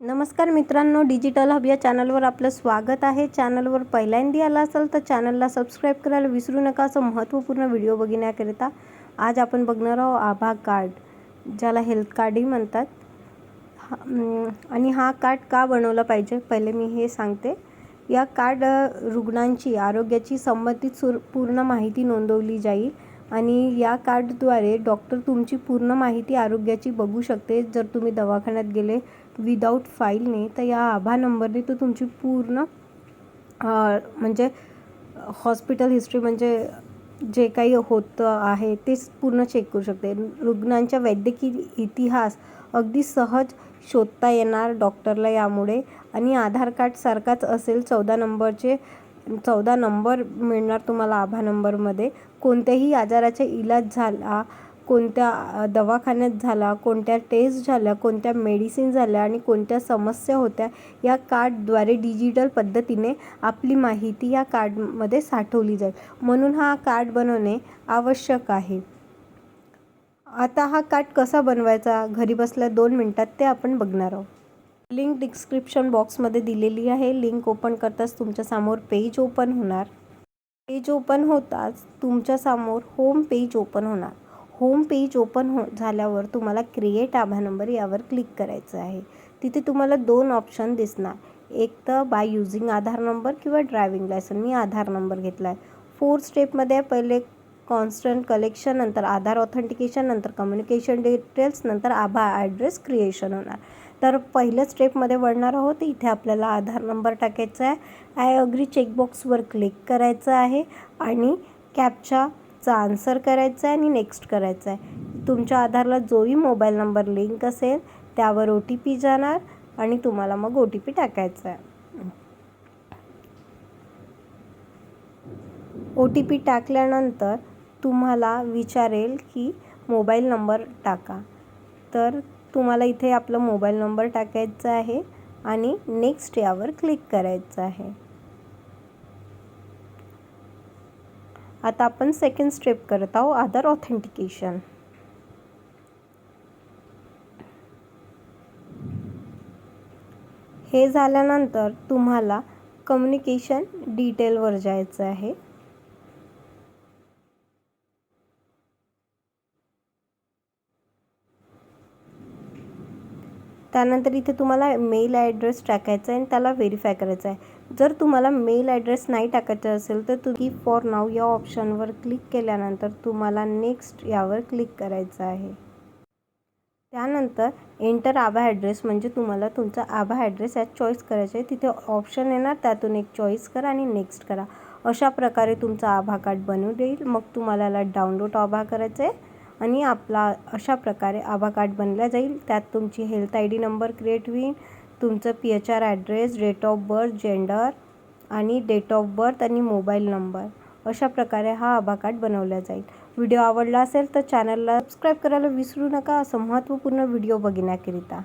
नमस्कार मित्रांनो digital hub या चॅनलवर आपलं स्वागत आहे. चॅनलवर पहिल्यांदा आला असाल तर चॅनलला सबस्क्राईब करायला विसरू नका. असं महत्त्वपूर्ण व्हिडिओ बघण्याकरिता आज आपण बघणार आहोत आभा कार्ड ज्याला हेल्थ कार्डही म्हणतात. आणि हा कार्ड का बनवला पाहिजे? पहिले मी हे सांगते. या कार्ड रुग्णांची आरोग्याची संबंधित सुर पूर्ण माहिती नोंदवली जाईल. आणि या कार्डद्वारे डॉक्टर तुमची पूर्ण माहिती आरोग्याची बघू शकते. जर तुम्ही दवाखान्यात गेले विदाऊट फाईलने तर या आभा नंबरने तो तुमची पूर्ण म्हणजे हॉस्पिटल हिस्ट्री म्हणजे जे काही होतं आहे तेच पूर्ण चेक करू शकते. रुग्णांच्या वैद्यकीय इतिहास अगदी सहज शोधता येणार डॉक्टरला यामुळे आणि आधार कार्ड सारखाच असेल चौदा नंबरचे चौदा नंबर मिळणार तुम्हाला आभा नंबरमध्ये. कोणत्याही आजाराचा इलाज झाला कोणत्या दवाखान्यात झाला कोणत्या टेस्ट झाल्या कोणत्या मेडिसिन झाल्या आणि कोणत्या समस्या होत्या या कार्डद्वारे डिजिटल पद्धतीने आपली माहिती या कार्डमध्ये साठवली जाईल. म्हणून हा कार्ड बनवणे आवश्यक आहे. आता हा कार्ड कसा बनवायचा? घरी बसल्या दोन मिनटात ते आपण बघणार आहोत. लिंक डिस्क्रिप्शन बॉक्समध्ये दिलेली आहे. लिंक ओपन करताच तुमच्यासमोर पेज ओपन होणार. पेज ओपन होताच तुमच्यासमोर होम पेज ओपन होणार. होम पेज ओपन हो झाल्यावर तुम्हाला क्रिएट आभा नंबर यावर क्लिक करायचं आहे. तिथे तुम्हाला दोन ऑप्शन दिसणार. एक तर बाय युझिंग आधार नंबर किंवा ड्रायविंग लायसन मी आधार नंबर घेतला आहे फोर स्टेपमध्ये पहिले कॉन्स्टंट कलेक्शन नंतर आधार ऑथेंटिकेशन नंतर कम्युनिकेशन डिटेल्स नंतर आभा ॲड्रेस क्रिएशन होणार. तर पहिल्या स्टेपमध्ये वळणार आहोत. इथे आपल्याला आधार नंबर टाकायचा आहे. आय अग्री चेकबॉक्सवर क्लिक करायचं आहे. आणि चा आन्सर करायचा आहे आणि नेक्स्ट करायचा आहे. तुमच्या आधारला जोही मोबाईल नंबर लिंक असेल त्यावर ओ टी पी जाणार आणि तुम्हाला मग ओ टी पी टाकायचा आहे. ओ टी पी टाकल्यानंतर तुम्हाला विचारेल की मोबाईल नंबर टाका. तर तुम्हाला इथे आपला मोबाईल नंबर टाकायचा आहे आणि नेक्स्ट यावर क्लिक करायचं आहे. आता आपण सेकंड स्टेप करत आहोत आधार ऑथेंटिकेशन हे झाल्यानंतर तुम्हाला कम्युनिकेशन डिटेलवर जायचं आहे. त्यानंतर इथे तुम्हाला मेल ॲड्रेस टाकायचा आहे आणि त्याला व्हेरीफाय करायचं आहे. जर तुम्हाला मेल ॲड्रेस नाही टाकायचा असेल तर तुम्ही फॉर नाव या ऑप्शनवर क्लिक केल्यानंतर तुम्हाला नेक्स्ट यावर क्लिक करायचं आहे. त्यानंतर एंटर आभा ॲड्रेस म्हणजे तुम्हाला तुमचा आभा ॲड्रेस यात चॉईस करायचा आहे. तिथे ऑप्शन येणार त्यातून एक चॉईस करा आणि नेक्स्ट करा. अशा प्रकारे तुमचा आभा कार्ड बनवून देईल मग तुम्हाला याला डाउनलोड आभा करायचं आहे. आणि आपला अशा प्रकारे आभा कार्ड बनला जाईल. त्यात तुमची health I D number create होईल. तुमचं P H R address date of birth gender आणि डेट ऑफ बर्थ आणि मोबाईल नंबर अशा प्रकारे हा आभा कार्ड बनवला जाईल. व्हिडिओ आवडला असेल तर चॅनलला सबस्क्राईब करायला विसरू नका. असं महत्त्वपूर्ण व्हिडिओ बघण्याकरिता.